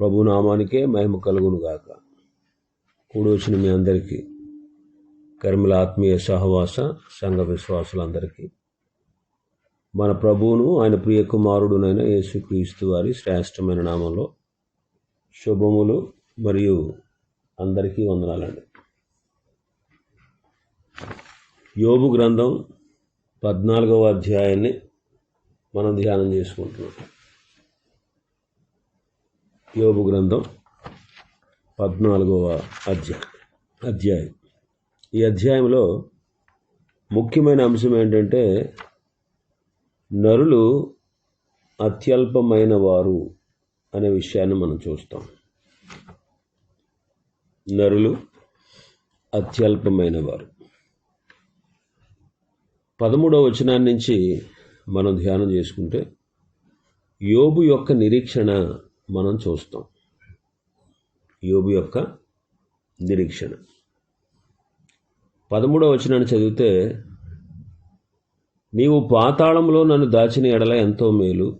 ప్రభు నామానికే మహిమ కలుగును గాక వచ్చిన మీ అందరికీ కర్మల ఆత్మీయ సహవాస సంఘ విశ్వాసులందరికీ మన ప్రభువును ఆయన ప్రియ కుమారుడునైన యేసుక్రీస్తు వారి శ్రేష్టమైన నామంలో శుభములు మరియు అందరికీ వందనాలండి. యోబు గ్రంథం పద్నాలుగవ అధ్యాయాన్ని మనం ధ్యానం చేసుకుంటున్నాం. యోబు గ్రంథం పద్నాలుగవ అధ్యాయం అధ్యాయం. ఈ అధ్యాయంలో ముఖ్యమైన అంశం ఏంటంటే నరులు అత్యల్పమైన వారు అనే విషయాన్ని మనం చూస్తాం. నరులు అత్యల్పమైన వారు పదమూడవ వచనాన్ని నుంచి మనం ధ్యానం చేసుకుంటే యోబు యొక్క నిరీక్షణ మనం చూస్తాం. యోబు యొక్క నిరీక్షణ. పదమూడవ వచనాన్ని చదివితే నీవు పాతాళంలో నన్ను దాచిన ఎడల ఎంతో మేలు.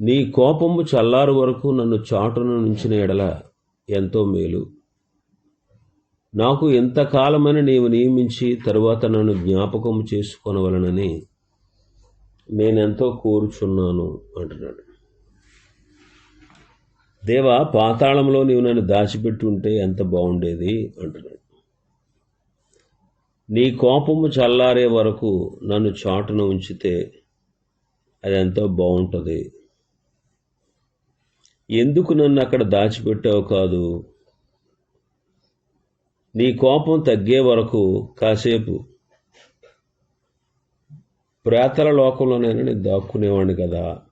నీ కోపము చల్లారు వరకు నన్ను చాటును నుంచిన ఎడల ఎంతో మేలు. నాకు ఎంతకాలమని నీవు నియమించి తరువాత నన్ను జ్ఞాపకం చేసుకొనవలనని నేనెంతో కోరుచున్నాను అంటున్నాడు. దేవా పాతాళంలో నీవు నన్ను దాచిపెట్టి ఉంటే ఎంత బాగుండేది అంటున్నాడు. నీ కోపము చల్లారే వరకు నన్ను చాటున ఉంచితే అది ఎంతో బాగుంటుంది. ఎందుకు నన్ను అక్కడ దాచిపెట్టావు కాదు? నీ కోపం తగ్గే వరకు కాసేపు ప్రేతల లోకంలోనైనా నేను దాక్కునేవాడిని కదా.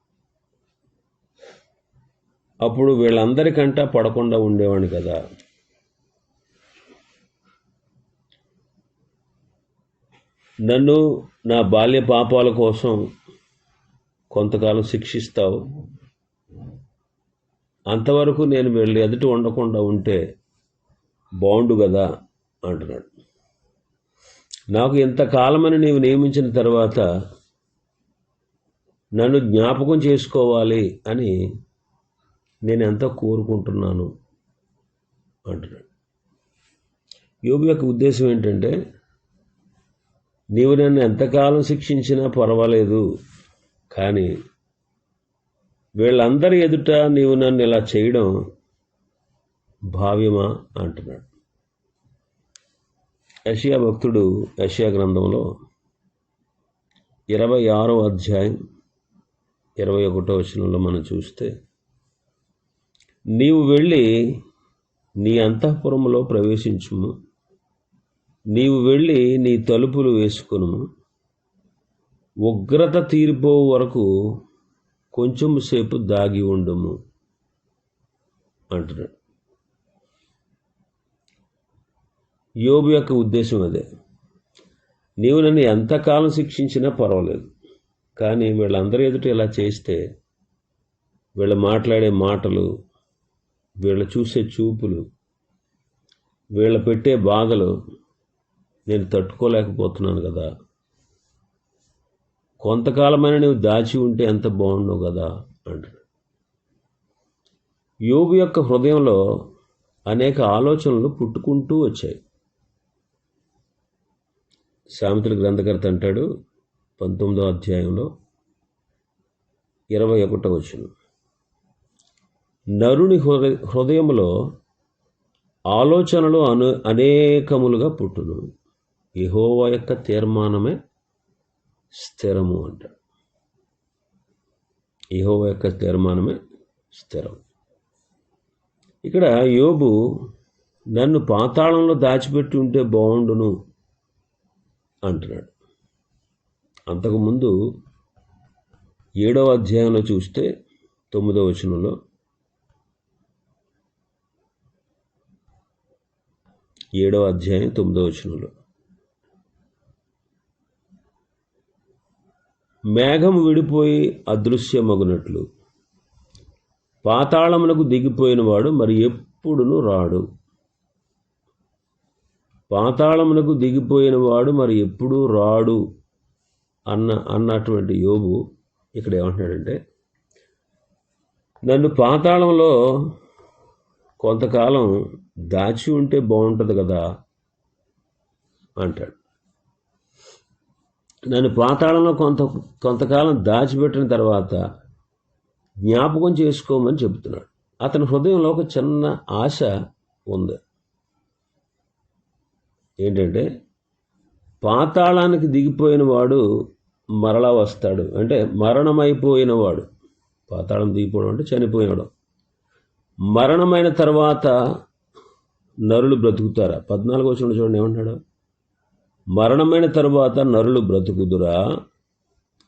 అప్పుడు వీళ్ళందరికంటా పడకుండా ఉండేవాడిని కదా. నన్ను నా బాల్య పాపాల కోసం కొంతకాలం శిక్షిస్తావు. అంతవరకు నేను వీళ్ళు ఎదుటి ఉండకుండా ఉంటే బాగుండు కదా అంటున్నాడు. నాకు ఇంతకాలమని నీవు నియమించిన తర్వాత నన్ను జ్ఞాపకం చేసుకోవాలి అని నేను ఎంతో కోరుకుంటున్నాను అంటున్నాడు. యోగి యొక్క ఉద్దేశం ఏంటంటే నీవు నన్ను ఎంతకాలం శిక్షించినా పర్వాలేదు కానీ వీళ్ళందరి ఎదుట నీవు నన్ను ఇలా చేయడం భావ్యమా అంటున్నాడు. యషియా భక్తుడు యషియా గ్రంథంలో ఇరవై ఆరో అధ్యాయం ఇరవై ఒకటో వచనంలో మనం చూస్తే నీవు వెళ్ళి నీ అంతఃపురంలో ప్రవేశించుము. నీవు వెళ్ళి నీ తలుపులు వేసుకును ఉగ్రత తీరిపో వరకు కొంచెం సేపు దాగి ఉండము అంటున్నాడు. యోబు యొక్క ఉద్దేశం అదే. నీవు నన్ను ఎంతకాలం శిక్షించినా పర్వాలేదు. కానీ వీళ్ళందరి ఎదుట ఇలా చేస్తే వీళ్ళు మాట్లాడే మాటలు వీళ్ళు చూసే చూపులు వీళ్ళు పెట్టే బాధలు నేను తట్టుకోలేకపోతున్నాను కదా. కొంతకాలమైన నువ్వు దాచి ఉంటే ఎంత బాగుండవు కదా అంటాడు. యోగు యొక్క హృదయంలో అనేక ఆలోచనలు పుట్టుకుంటూ వచ్చాయి. సామెతల గ్రంథకర్త అంటాడు పంతొమ్మిదో అధ్యాయంలో ఇరవై ఒకటో వచ్చినాం నరుని హృదయ హృదయంలో ఆలోచనలు అను అనేకములుగా పుట్టును. యహోవా యొక్క తీర్మానమే స్థిరము అంట. యహోవా యొక్క తీర్మానమే స్థిరం. ఇక్కడ యోబు నన్ను పాతాళంలో దాచిపెట్టి ఉంటే బాగుండును అంటున్నాడు. అంతకుముందు ఏడవ అధ్యాయంలో చూస్తే తొమ్మిదవ వచనంలో ఏడవ అధ్యాయం తొమ్మిదవ వచనంలో. మేఘం విడిపోయి అదృశ్యమగునట్లు. పాతాళమునకు దిగిపోయినవాడు మరి ఎప్పుడును రాడు. పాతాళమునకు దిగిపోయినవాడు మరి ఎప్పుడూ రాడు అన్న అన్నటువంటి యోగు ఇక్కడ ఏమంటున్నాడంటే నన్ను పాతాళంలో కొంతకాలం దాచి ఉంటే బాగుంటుంది కదా అంటాడు. నన్ను పాతాళంలో కొంత కొంతకాలం దాచిపెట్టిన తర్వాత జ్ఞాపకం చేసుకోమని చెబుతున్నాడు. అతని హృదయంలో ఒక చిన్న ఆశ ఉంది. ఏంటంటే పాతాళానికి దిగిపోయిన వాడు మరలా వస్తాడు. అంటే మరణమైపోయినవాడు పాతాళం దిగిపోవడం అంటే చనిపోయాడు మరణమైన తర్వాత నరులు బ్రతుకుతారా? పద్నాలుగు వచ్చిన చూడండి ఏమంటాడు? మరణమైన తర్వాత నరులు బ్రతుకుదురా?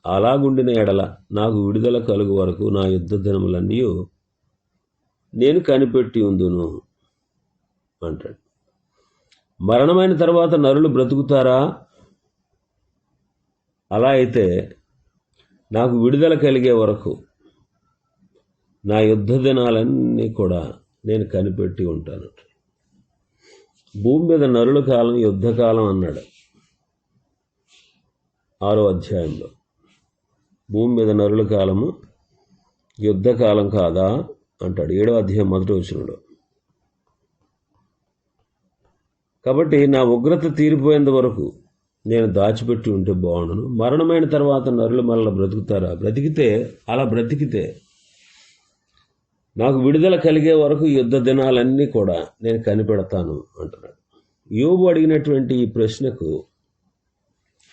అలాగుండిన ఎడల నాకు విడుదల కలుగు వరకు నా యుద్ధ దినములన్నీ నేను కనిపెట్టి ఉందును అంటాడు. మరణమైన తర్వాత నరులు బ్రతుకుతారా? అలా అయితే నాకు విడుదల కలిగే వరకు నా యుద్ధ దినాలన్నీ కూడా నేను కనిపెట్టి ఉంటాను. భూమి మీద నరుల కాలం యుద్ధకాలం అన్నాడు. ఆరో అధ్యాయంలో. భూమి మీద నరుల కాలము యుద్ధకాలం కాదా అంటాడు. ఏడో అధ్యాయం మొదటి వచ్చినడు కాబట్టి నా ఉగ్రత తీరిపోయేంత వరకు నేను దాచిపెట్టి ఉంటే బాగుండను. మరణమైన తర్వాత నరులు మళ్ళీ బ్రతుకుతారా? బ్రతికితే అలా బ్రతికితే నాకు విడుదల కలిగే వరకు యుద్ధ దినాలన్నీ కూడా నేను కనిపెడతాను అంటున్నాడు. యోబు అడిగినటువంటి ఈ ప్రశ్నకు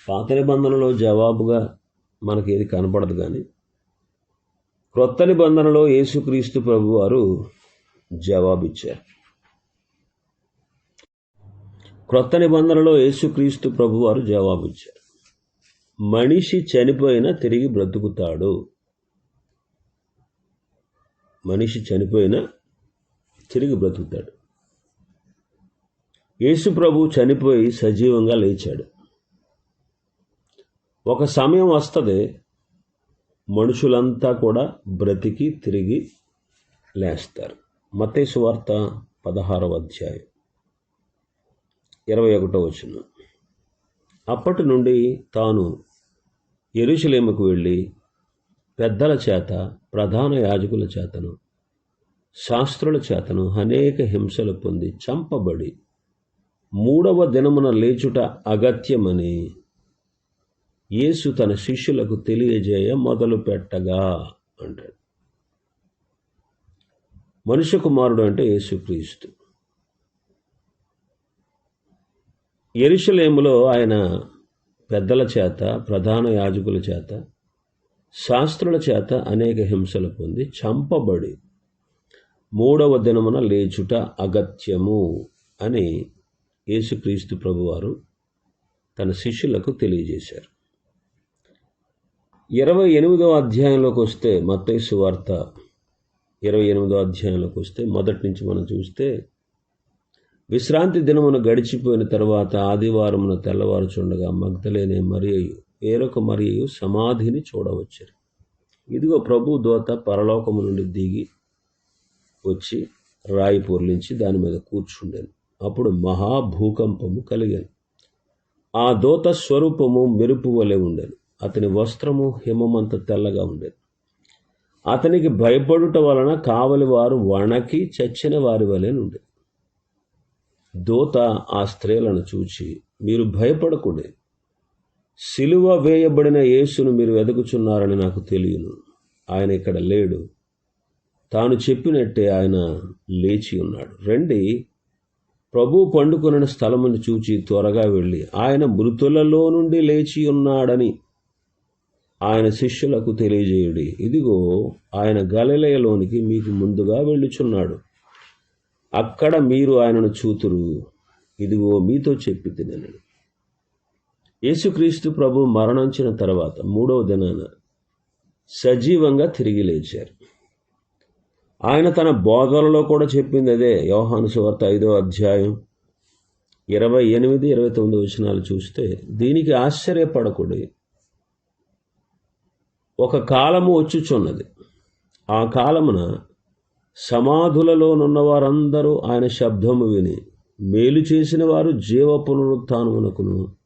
పాత నిబంధనలో జవాబుగా మనకి ఏది కనపడదు కానీ క్రొత్త నిబంధనలో యేసుక్రీస్తు ప్రభు వారు జవాబిచ్చారు. క్రొత్త నిబంధనలో యేసుక్రీస్తు ప్రభు వారు జవాబిచ్చారు. మనిషి చనిపోయినా తిరిగి బ్రతుకుతాడు. మనిషి చనిపోయినా తిరిగి బ్రతుకుతాడు. యేసు ప్రభు చనిపోయి సజీవంగా లేచాడు. ఒక సమయం వస్తుంది మనుషులంతా కూడా బ్రతికి తిరిగి లేస్తారు. మతేసు వార్త పదహారవ అధ్యాయం ఇరవై ఒకటో వచ్చిన అప్పటి నుండి తాను ఎరుశలేముకు వెళ్ళి పెద్దల చేత ప్రధాన యాజకుల చేతను శాస్త్రుల చేతను అనేక హింసలు పొంది చంపబడి మూడవ దినమున లేచుట అగత్యమని యేసు తన శిష్యులకు తెలియజేయ మొదలు పెట్టగా అంటాడు. మనుష్య కుమారుడు అంటే యేసుక్రీస్తు. ఎరుషలేములో ఆయన పెద్దల చేత ప్రధాన యాజకుల చేత శాస్త్రుల చేత అనేక హింసలు పొంది చంపబడి మూడవ దినమున లేచుట అగత్యము అని యేసుక్రీస్తు ప్రభువారు తన శిష్యులకు తెలియజేశారు. ఇరవై ఎనిమిదవ అధ్యాయంలోకి వస్తే మత్తైసు వార్త ఇరవై ఎనిమిదో అధ్యాయంలోకి వస్తే మొదటి నుంచి మనం చూస్తే విశ్రాంతి దినమున గడిచిపోయిన తర్వాత ఆదివారమున తెల్లవారుచుండగా మగ్ధలేనే మరియు వేరొక మరియు సమాధిని చూడవచ్చారు ఇదిగో ప్రభు దోత పరలోకము నుండి దిగి వచ్చి రాయి పొర్లించి దాని మీద కూర్చుండెను. అప్పుడు మహాభూకంపము కలిగాను. ఆ దోత స్వరూపము మెరుపు వలె ఉండెను. అతని వస్త్రము హిమమంత తెల్లగా ఉండేది అతనికి భయపడుట వలన కావలి వారు వణకి చచ్చిన వారి వలె ఉండేది దోత ఆ స్త్రీలను చూచి మీరు భయపడకూడదు సిలువ వేయబడిన యేసును మీరు వెతుకుచున్నారని నాకు తెలియను ఆయన ఇక్కడ లేడు. తాను చెప్పినట్టే ఆయన లేచి ఉన్నాడు. రండి. ప్రభు పండుకొనిన స్థలమును చూచి త్వరగా వెళ్ళి ఆయన మృతులలో నుండి లేచి ఉన్నాడని ఆయన శిష్యులకు తెలియజేయుడి. ఇదిగో ఆయన గలలయలోనికి మీకు ముందుగా వెళ్ళుచున్నాడు. అక్కడ మీరు ఆయనను చూతురు. ఇదిగో మీతో చెప్పి తినను యేసుక్రీస్తు ప్రభు మరణించిన తర్వాత మూడవ దినాన సజీవంగా తిరిగి లేచారు. ఆయన తన బోధనలో కూడా చెప్పింది అదే యోహాను సువార్త ఐదో అధ్యాయం ఇరవై ఎనిమిది ఇరవై తొమ్మిది వచనాలు చూస్తే దీనికి ఆశ్చర్యపడకూడదు ఒక కాలము వచ్చుచున్నది. ఆ కాలమున సమాధులలోనున్న వారందరూ ఆయన శబ్దము విని మేలు చేసిన వారు జీవ పునరుత్నమునకును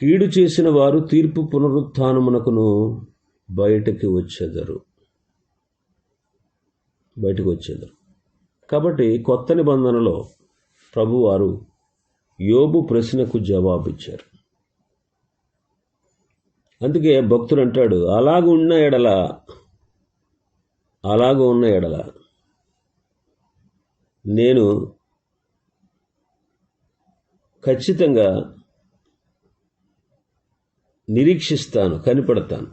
కీడు చేసిన వారు తీర్పు పునరుత్నమునకును బయటకి వచ్చేదరు. బయటకు వచ్చేదరు. కాబట్టి కొత్త నిబంధనలో ప్రభువారు యోబు ప్రశ్నకు జవాబిచ్చారు. అందుకే భక్తుడు అంటాడు అలాగ ఉన్న ఎడల అలాగ ఉన్న ఎడల నేను ఖచ్చితంగా నిరీక్షిస్తాను కనిపెడతాను.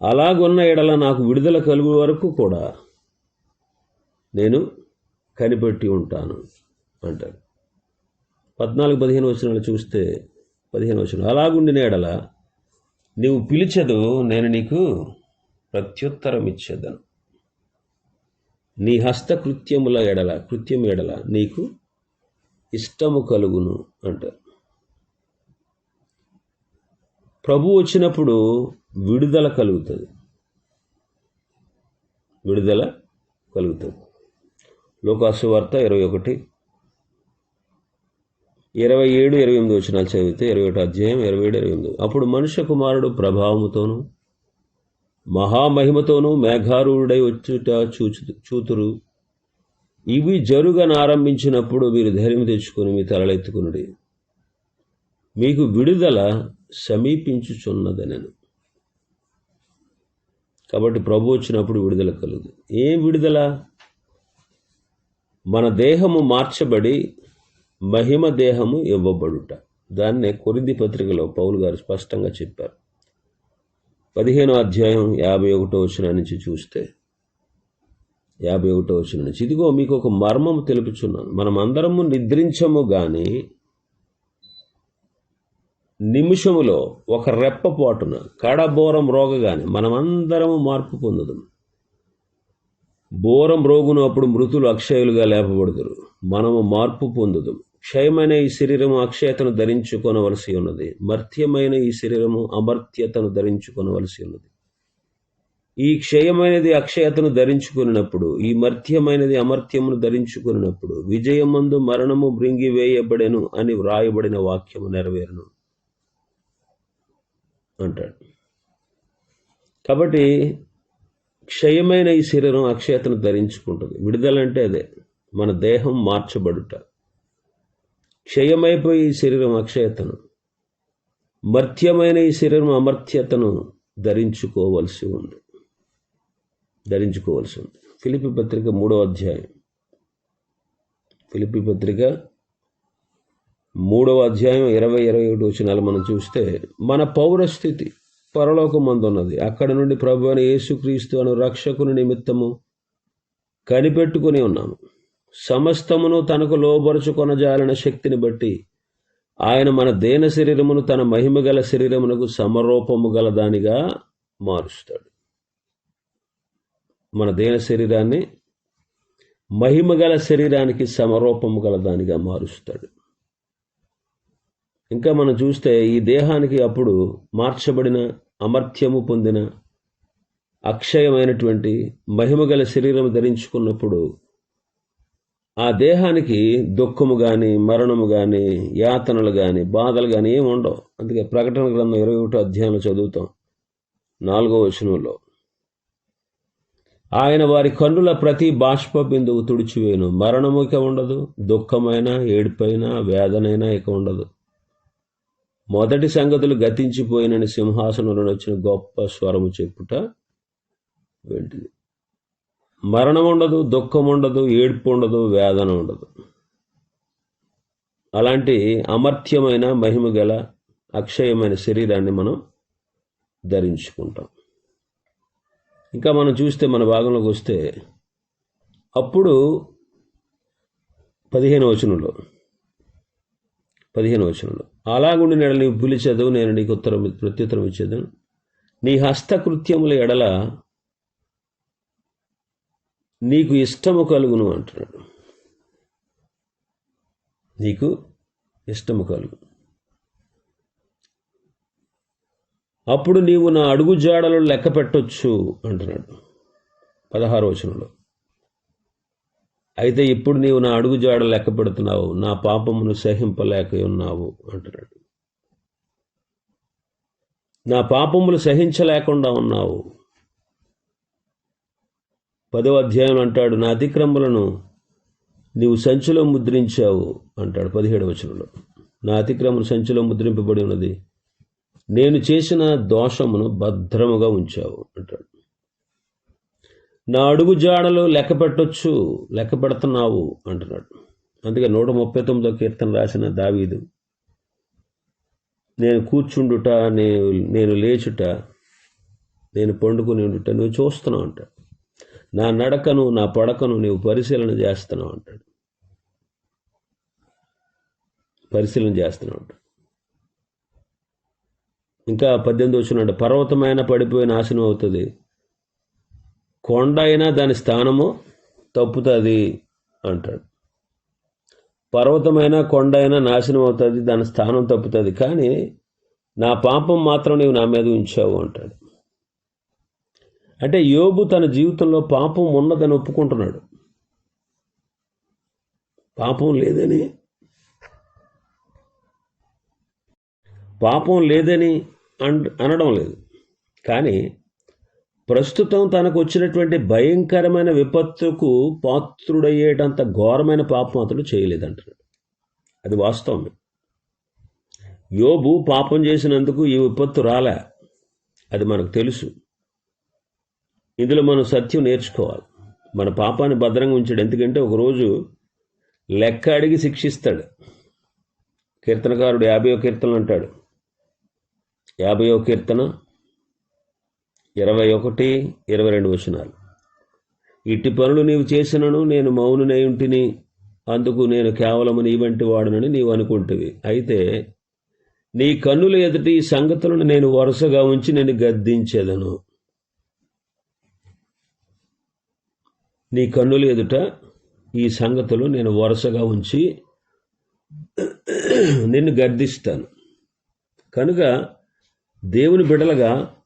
అలాగున్న ఎడల నాకు విడుదల కలుగు వరకు కూడా నేను కనిపెట్టి ఉంటాను అంటారు పద్నాలుగు పదిహేను వచనాలు చూస్తే పదిహేను వచనం అలాగుండిన ఎడల నీవు పిలిచదు నేను నీకు ప్రత్యుత్తరం ఇచ్చేదను నీ హస్తకృత్యముల ఎడల కృత్యం ఎడల నీకు ఇష్టము కలుగును అంటారు. ప్రభు వచ్చినప్పుడు విడుదల కలుగుతుంది. విడుదల కలుగుతుంది. లోకాసు వార్త ఇరవై ఒకటి. ఇరవై ఏడు ఇరవై ఎనిమిది వచ్చినాలు చదివితే ఇరవై ఒకటి అధ్యాయం ఇరవై ఏడు ఇరవై ఎనిమిది. అప్పుడు మనుష్య కుమారుడు ప్రభావముతోనూ మహామహిమతోనూ మేఘారూఢుడై వచ్చుట చూచు చూతురు. ఇవి జరుగనారంభించినప్పుడు మీరు ధైర్యం తెచ్చుకొని మీ తలలెత్తుకునుడి. మీకు విడుదల సమీపించుచున్నదనను. కాబట్టి ప్రభు వచ్చినప్పుడు విడుదల కలుగు ఏం విడుదల? మన దేహము మార్చబడి మహిమ దేహము ఇవ్వబడుట. దాన్నే కొరింది పత్రికలో పౌలు గారు స్పష్టంగా చెప్పారు. పదిహేనో అధ్యాయం యాభై ఒకటో వచ్చిన నుంచి చూస్తే యాభై ఒకటో వచ్చిన నుంచి ఇదిగో మీకు ఒక మర్మము తెలుపుచున్నాను. మనం అందరము నిద్రించము కానీ నిమిషములో ఒక రెప్పపాటున కడబోరం రోగగానే మనమందరము మార్పు పొందుదాం. బోరం రోగును అప్పుడు మృతులు అక్షయులుగా లేపబడుదురు. మనము మార్పు పొందుదాం. క్షయమైన ఈ శరీరము అక్షయతను ధరించుకొనవలసి ఉన్నది. మర్త్యమైన ఈ శరీరము అమర్త్యతను ధరించుకొనవలసి ఉన్నది. ఈ క్షయమైనది అక్షయతను ధరించుకున్నప్పుడు ఈ మర్త్యమైనది అమర్త్యమును ధరించుకున్నప్పుడు విజయమందు మరణము మృంగి వేయబడెను అని వ్రాయబడిన వాక్యము నెరవేరును. అంటాడు. కాబట్టి క్షయమైన ఈ శరీరం అక్షయతను ధరించుకుంటుంది. విడుదల అంటే అదే మన దేహం మార్చబడుట. క్షయమైపోయి ఈ శరీరం అక్షయతను మర్త్యమైన ఈ శరీరం అమర్త్యతను ధరించుకోవలసి ఉంది. ధరించుకోవలసి ఉంది. ఫిలిపి పత్రిక మూడో అధ్యాయం. ఫిలిపి పత్రిక మూడవ అధ్యాయం ఇరవై ఇరవై ఒకటి వచ్చినాలు మనం చూస్తే మన పౌరస్థితి పరలోకమందున్నది. అక్కడ నుండి ప్రభు అని యేసుక్రీస్తు అను రక్షకుని నిమిత్తము కనిపెట్టుకుని ఉన్నాము. సమస్తమును తనకు లోబరుచుకొనజాలిన శక్తిని బట్టి ఆయన మన దేన శరీరమును తన మహిమ గల శరీరమునకు సమరూపము గల దానిగా మారుస్తాడు. మన దేన శరీరాన్ని మహిమ గల శరీరానికి సమరూపము గల దానిగా మారుస్తాడు. ఇంకా మనం చూస్తే ఈ దేహానికి అప్పుడు మార్చబడిన అమర్త్యము పొందిన అక్షయమైనటువంటి మహిమగల శరీరం ధరించుకున్నప్పుడు ఆ దేహానికి దుఃఖము కానీ మరణము కానీ యాతనలు కానీ బాధలు కానీ ఏమి ఉండవు. అందుకే ప్రకటన గ్రంథం ఇరవై ఒకటో అధ్యాయంలో చదువుతాం. నాలుగో వచనంలో ఆయన వారి కన్నుల ప్రతి బాష్ప బిందువు తుడిచివేను మరణము ఇక ఉండదు దుఃఖమైన ఏడుపైన వేదనైనా ఇక ఉండదు. మొదటి సంగతులు గతించిపోయినని సింహాసనంలో వచ్చిన గొప్ప స్వరము చెప్పుట వెంటిది. మరణం ఉండదు దుఃఖం ఉండదు ఏడుపు ఉండదు వేదన ఉండదు. అలాంటి అమర్త్యమైన మహిమ గల అక్షయమైన శరీరాన్ని మనం ధరించుకుంటాం. ఇంకా మనం చూస్తే మన భాగంలోకి వస్తే అప్పుడు పదిహేను వచనంలో పదిహేను వచనంలో. అలాగుండి నెల నీవు చదువు నేను నీకు ఉత్తరం ప్రత్యుత్తరం ఇచ్చేదను. నీ హస్తకృత్యముల ఎడల నీకు ఇష్టము కలుగును అంటున్నాడు. నీకు ఇష్టము కలుగు. అప్పుడు నీవు నా అడుగు జాడలు లెక్క పెట్టొచ్చు అంటున్నాడు. పదహారు వచనంలో. అయితే ఇప్పుడు నీవు నా అడుగుజాడ లెక్క పెడుతున్నావు నా పాపమును సహింపలేక ఉన్నావు అంటున్నాడు. నా పాపములు సహించలేకుండా ఉన్నావు. పదవ అధ్యాయం అంటాడు నా అతిక్రమలను నీవు సంచిలో ముద్రించావు అంటాడు పదిహేడు వచనంలో. నా అతిక్రమం సంచిలో ముద్రింపబడి ఉన్నది. నేను చేసిన దోషమును భద్రముగా ఉంచావు అంటాడు. నా అడుగు జాడలు లెక్క పెట్టొచ్చు లెక్క పెడుతున్నావు అంటున్నాడు. అందుకే నూట ముప్పై తొమ్మిదో కీర్తన రాసిన దావీదు నేను కూర్చుండుట నేను నేను లేచుట నేను పండుకుని ఉండుట నువ్వు చూస్తున్నావు అంటాడు. నా నడకను నా పడకను నీవు పరిశీలన చేస్తున్నావు అంటాడు. పరిశీలన చేస్తున్నావు అంటాడు. ఇంకా పద్దెనిమిది వచ్చినాడు పర్వతమైన పడిపోయి నాశనం అవుతుంది. కొండ అయినా దాని స్థానము తప్పుతుంది అంటాడు. పర్వతమైన కొండ అయినా నాశనం అవుతుంది దాని స్థానం తప్పుతుంది. కానీ నా పాపం మాత్రం నీవు నా మీద ఉంచావు అంటాడు. అంటే యోబు తన జీవితంలో పాపం ఉన్నదని ఒప్పుకుంటున్నాడు. పాపం లేదని. పాపం లేదని అనడం లేదు. కానీ ప్రస్తుతం తనకు వచ్చినటువంటి భయంకరమైన విపత్తుకు పాత్రుడయ్యేటంత ఘోరమైన పాపం అతడు చేయలేదంటున్నాడు. అది వాస్తవమే యోబు పాపం చేసినందుకు ఈ విపత్తు రాలే. అది మనకు తెలుసు. ఇందులో మనం సత్యం నేర్చుకోవాలి. మన పాపాన్ని భద్రంగా ఉంచాడు. ఎందుకంటే ఒకరోజు లెక్క అడిగి శిక్షిస్తాడు. కీర్తనకారుడు యాభైవ కీర్తనలు అంటాడు. యాభైవ కీర్తన ఇరవై ఒకటి ఇరవై రెండు వచనాలు. ఇట్టి పనులు నీవు చేసినను నేను మౌనునై ఉంటిని అందుకు నేను కేవలము నీ వంటి వాడునని నీవు అనుకుంటువి. అయితే నీ కన్నుల ఎదుట ఈ సంగతులను నేను వరుసగా ఉంచి నేను గద్దించేదను. నీ కన్నుల ఎదుట ఈ సంగతులు నేను వరుసగా ఉంచి నిన్ను గద్దిస్తాను. కనుక దేవుని బిడలగా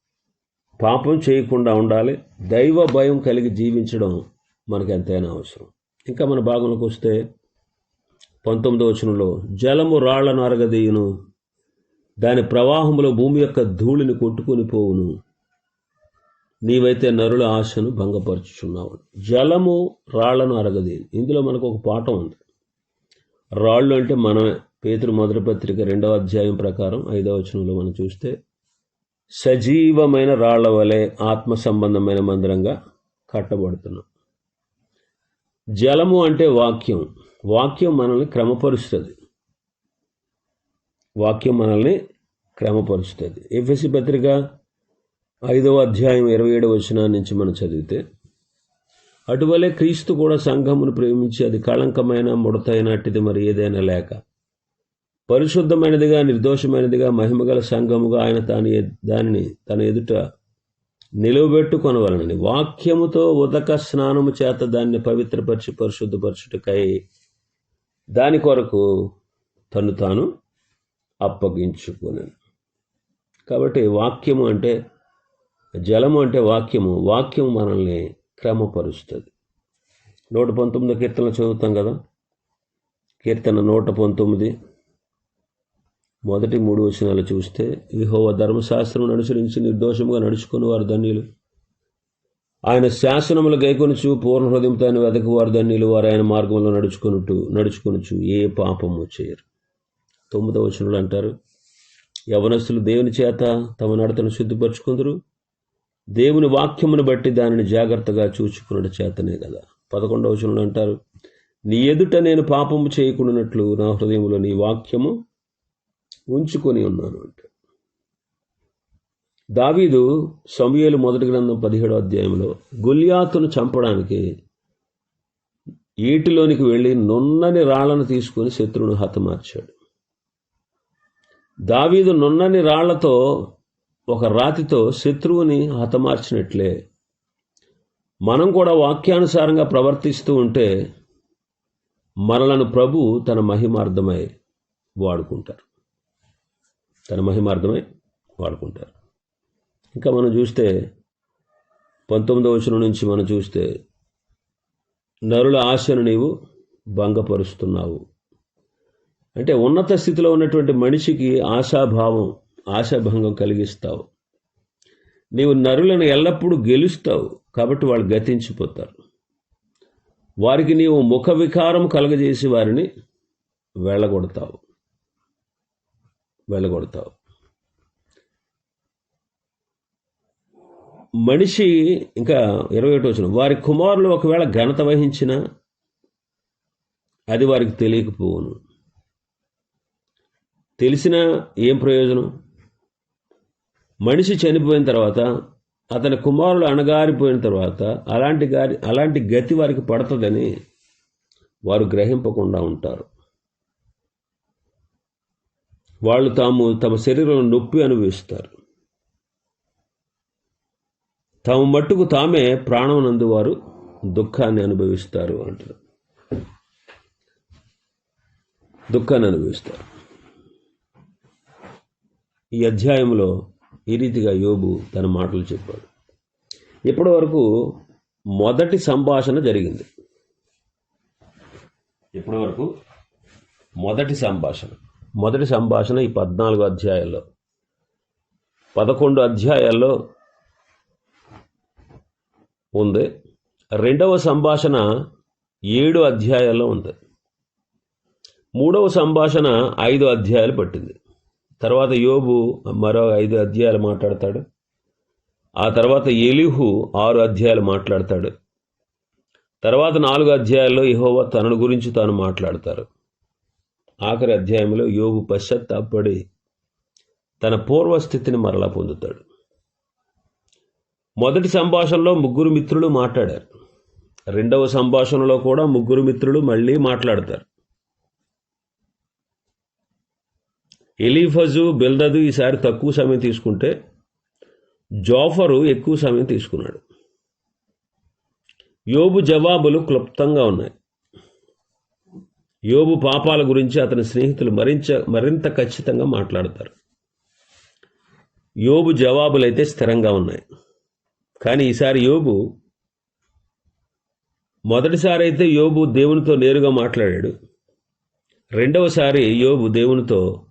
పాపం చేయకుండా ఉండాలి. దైవ భయం కలిగి జీవించడం మనకు ఎంతైనా అవసరం. ఇంకా మన భాగంలోకి వస్తే పంతొమ్మిదో వచనంలో జలము రాళ్ళను అరగదీయును దాని ప్రవాహంలో భూమి యొక్క ధూళిని కొట్టుకొని పోవును. నీవైతే నరుల ఆశను భంగపరుచుచున్నావు. జలము రాళ్ళను అరగది ఇందులో మనకు ఒక పాఠం ఉంది. రాళ్ళు అంటే మనమే. పేతురు మొదటి పత్రిక రెండవ అధ్యాయం ప్రకారం ఐదవ వచనంలో మనం చూస్తే సజీవమైన రాళ్ళ వలె ఆత్మ సంబంధమైన మందిరంగా కట్టబడుతున్నాం. జలము అంటే వాక్యం. వాక్యం మనల్ని క్రమపరుస్తుంది. వాక్యం మనల్ని క్రమపరుస్తుంది. ఎఫ్ఎస్సి పత్రిక ఐదవ అధ్యాయం ఇరవై ఏడవ వచనం నుంచి మనం చదివితే అటువలే క్రీస్తు కూడా సంఘమును ప్రేమించి అది కళంకమైన ముడతైనట్టిది మరి ఏదైనా లేక పరిశుద్ధమైనదిగా నిర్దోషమైనదిగా మహిమగల సంఘముగా ఆయన తాను దానిని తన ఎదుట నిలువబెట్టుకొనవలనని వాక్యముతో ఉదక స్నానము చేత దాన్ని పవిత్రపరిచి పరిశుద్ధపరచుటకై దాని కొరకు తను తాను అప్పగించుకున్నాను కాబట్టి వాక్యము అంటే జలము అంటే వాక్యము వాక్యం మనల్ని క్రమపరుస్తుంది. నూట పంతొమ్మిది కీర్తనలు చదువుతాం కదా? కీర్తన నూట పంతొమ్మిది. మొదటి మూడు వచనాలు చూస్తే యహోవ ధర్మశాస్త్రం అనుసరించి నిర్దోషముగా నడుచుకుని వారు ధన్యులు. ఆయన శాసనములు గైకొనుచు పూర్ణ హృదయంతో ఆయన వారు ధన్యులు. వారు ఆయన మార్గంలో నడుచుకున్నట్టు నడుచుకొనుచు ఏ పాపము చేయరు. తొమ్మిదవ వచనంలో అంటారు యవనస్తులు దేవుని చేత తమ నడతను శుద్ధిపరుచుకుందరు దేవుని వాక్యమును బట్టి దానిని జాగ్రత్తగా చూచుకున్నట్టు చేతనే కదా పదకొండవ వచనంలో అంటారు నీ ఎదుట నేను పాపము చేయకుండానట్లు నా హృదయంలో నీ వాక్యము ఉంచుకొని ఉన్నాను అంటే. దావీదు సమయలు మొదటి గ్రంథం పదిహేడో అధ్యాయంలో గొలియాతును చంపడానికి ఏటిలోనికి వెళ్ళి నున్నని రాళ్ళను తీసుకొని శత్రువును హతమార్చాడు దావీదు నున్నని రాళ్ళతో ఒక రాతితో శత్రువుని హతమార్చినట్లే మనం కూడా వాక్యానుసారంగా ప్రవర్తిస్తూ ఉంటే మనలను ప్రభు తన మహిమార్థమై వాడుకుంటారు. తన మహిమార్థమై వాడుకుంటారు. ఇంకా మనం చూస్తే పంతొమ్మిదవ వచనం నుంచి మనం చూస్తే నరుల ఆశను నీవు భంగపరుస్తున్నావు. అంటే ఉన్నత స్థితిలో ఉన్నటువంటి మనిషికి ఆశాభావం ఆశాభంగం కలిగిస్తావు. నీవు నరులను ఎల్లప్పుడూ గెలుస్తావు కాబట్టి వాళ్ళు గతించిపోతారు. వారికి నీవు ముఖ వికారం కలగజేసి వారిని వెళ్ళగొడతావు. వెళ్ళగొడతావు మనిషి ఇంకా ఇరవై ఒకటి వచ్చిన వారి కుమారులు ఒకవేళ ఘనత వహించిన అది వారికి తెలియకపోవును. తెలిసినా ఏం ప్రయోజనం? మనిషి చనిపోయిన తర్వాత అతని కుమారులు అణగారిపోయిన తర్వాత అలాంటి గారి అలాంటి గతి వారికి పడుతుందని వారు గ్రహింపకుండా ఉంటారు. వాళ్ళు తాము తమ శరీరంలో నొప్పి అనుభవిస్తారు. తాము మట్టుకు తామే ప్రాణం నందు వారు దుఃఖాన్ని అనుభవిస్తారు అంటారు. దుఃఖాన్ని అనుభవిస్తారు. ఈ అధ్యాయంలో ఈ రీతిగా యోబు తన మాటలు చెప్పాడు. ఇప్పటి వరకు మొదటి సంభాషణ జరిగింది. ఇప్పటి వరకు మొదటి సంభాషణ. మొదటి సంభాషణ ఈ పద్నాలుగు అధ్యాయాల్లో. పదకొండు అధ్యాయాల్లో ఉంది. రెండవ సంభాషణ ఏడు అధ్యాయాల్లో ఉంది. మూడవ సంభాషణ ఐదు అధ్యాయాలు పట్టింది. తర్వాత యోబు మరో ఐదు అధ్యాయాలు మాట్లాడతాడు. ఆ తర్వాత ఎలిహు ఆరు అధ్యాయాలు మాట్లాడతాడు. తర్వాత నాలుగు అధ్యాయాల్లో యహోవ తనను గురించి తాను మాట్లాడతారు. ఆఖరి అధ్యాయంలో యోగు పశ్చాత్తాపడి తన పూర్వస్థితిని మరలా పొందుతాడు. మొదటి సంభాషణలో ముగ్గురు మిత్రులు మాట్లాడారు. రెండవ సంభాషణలో కూడా ముగ్గురు మిత్రులు మళ్ళీ మాట్లాడతారు. ఎలీఫజు బిల్దదు ఈసారి తక్కువ సమయం తీసుకుంటే జోఫరు ఎక్కువ సమయం తీసుకున్నాడు. యోబు జవాబులు క్లుప్తంగా ఉన్నాయి. యోబు పాపాల గురించి అతని స్నేహితులు మరించ మరింత ఖచ్చితంగా మాట్లాడతారు. యోబు జవాబులు అయితే స్థిరంగా ఉన్నాయి. కానీ ఈసారి యోబు మొదటిసారి అయితే యోబు దేవునితో నేరుగా మాట్లాడాడు. రెండవసారి యోబు దేవునితో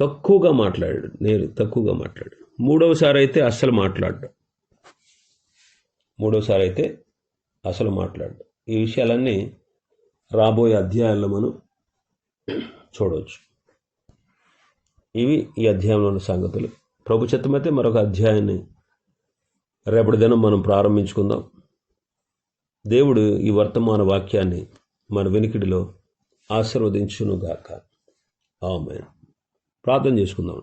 తక్కువగా మాట్లాడాడు. నేరు తక్కువగా మాట్లాడాడు. మూడవసారి అయితే అస్సలు మాట్లాడ్డాడు మూడవసారి అయితే అసలు మాట్లాడు ఈ విషయాలన్నీ రాబోయే అధ్యాయాల్లో మనం చూడవచ్చు. ఇవి ఈ అధ్యాయంలోని సంగతులు. ప్రభు చిత్తమైతే మరొక అధ్యాయాన్ని రేపటి దినం మనం ప్రారంభించుకుందాం. దేవుడు ఈ వర్తమాన వాక్యాన్ని మన వెనికిడిలో ఆశీర్వదించునుగాక. ఆమె ప్రార్థన చేసుకుందాం.